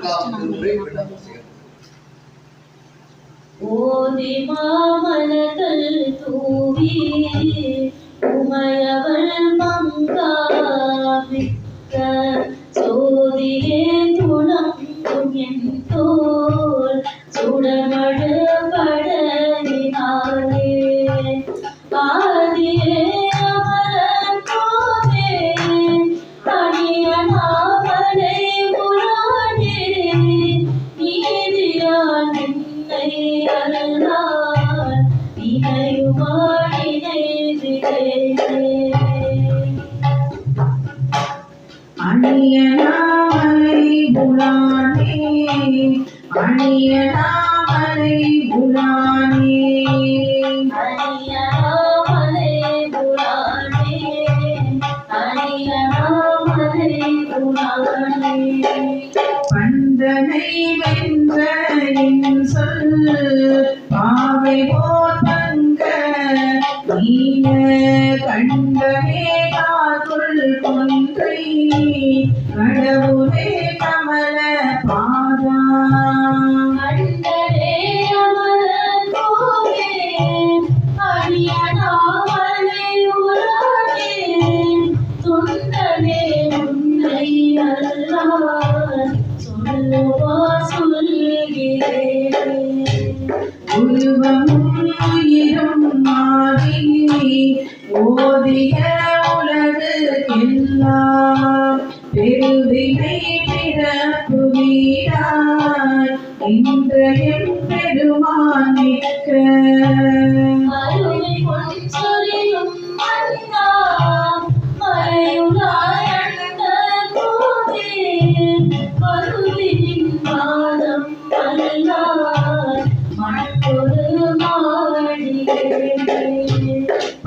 நான்காவது திருமுறை இரண்டாம் வாசிக்கிறேன் ஓதி மாமலர்கள் தூவி உமையவள் சோதியே அணியனாமலை புலானே அணியனாமலை புலானே அணியனாமலை புராணே அணியனாமலை புராணே பந்தனை வென்ற என் சொல் பாவை போர் கண்டமே காக்குள் கொன்றை. கடவுளே கமல பாதா. கண்டரே அமரர் கோவே அணியனாமலை புராணே துண்டனே உன்னை அல்லால் சொல்லுவா சொல்கிறேன் உருவமும் உயிரும் மாறி ஓதிய உலகுக்கெல்லாம் பெருவினை பிறப்பு வீராய் இன்றையும்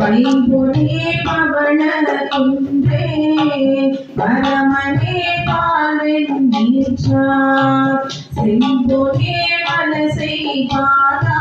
பைம்பொனே பவள குன்றே பரமனே பாலன் நீச்சா செம்பொனே மனசை பாதா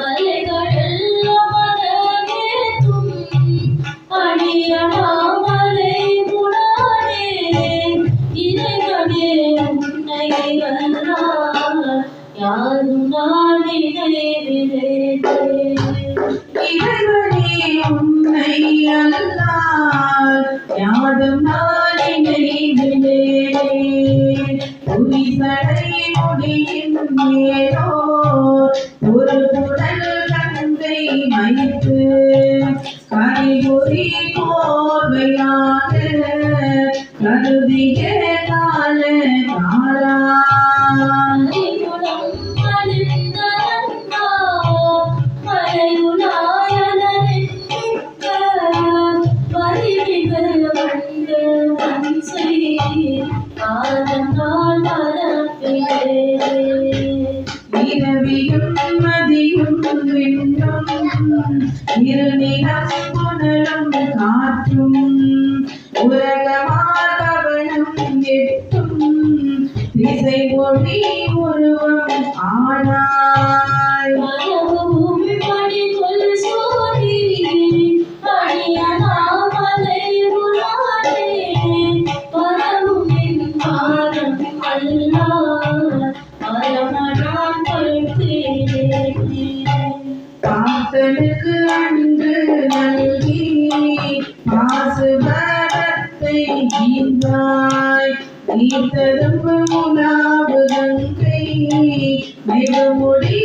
அலைகடல் அமரவேத்தும் அடியடாமலை முராடே, இறைவனே உன்னை அல்லால் யாரும் நான் நினைவிடேன். இறைவனே உன்னை அல்லால் யாதும் நான் நினைவிலே புரிசடை முடியின் மேலோ ஒரு குடல் இரவியும் மதியும் விண்ணும் இருநிலம் புனலும் காற்றும் உலகமாகவனும் எட்டும் திசை ஒளி உருவம் ஆனாய் மகனுக்கு அன்று நல்கி பாசுபரத்தை ஈந்தாய் நீத்தரும்பு உலாவு கங்கை நெடுமுடி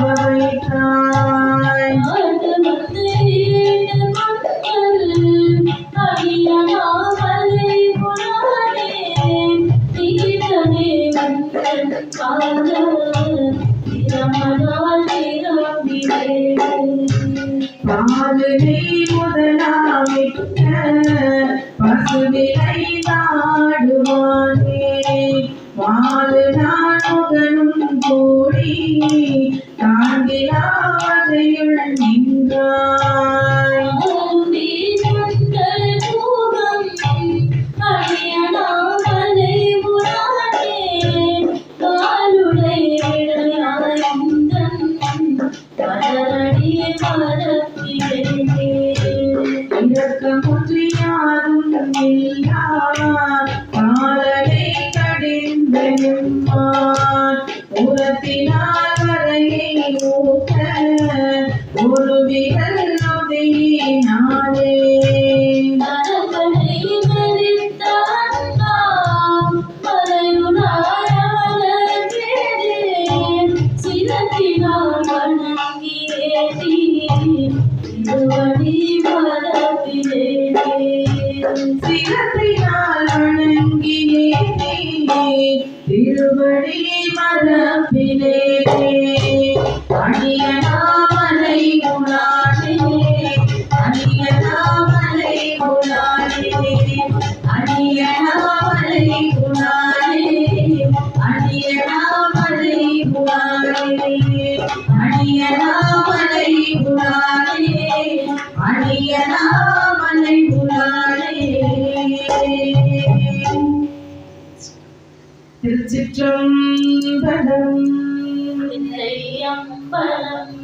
வைத்தாய் ஆண்டு வந்து ஈடு பாத பாலுனை முதலாமிட்ட பசுவிலை நாடுவானே இரக்கமுற்றியாரும் இல்லார் காலனை கடிந்தெம்மான் உரத்தினால் வரையை ஊட்ட ஒரு விரல் நொடியினாலே நரகனை மறித்தான் சிரத்தினால் வணங்கியே திருவடி மரபிலே திருச்சிற்றம்பலம். தில்லையம்பலம்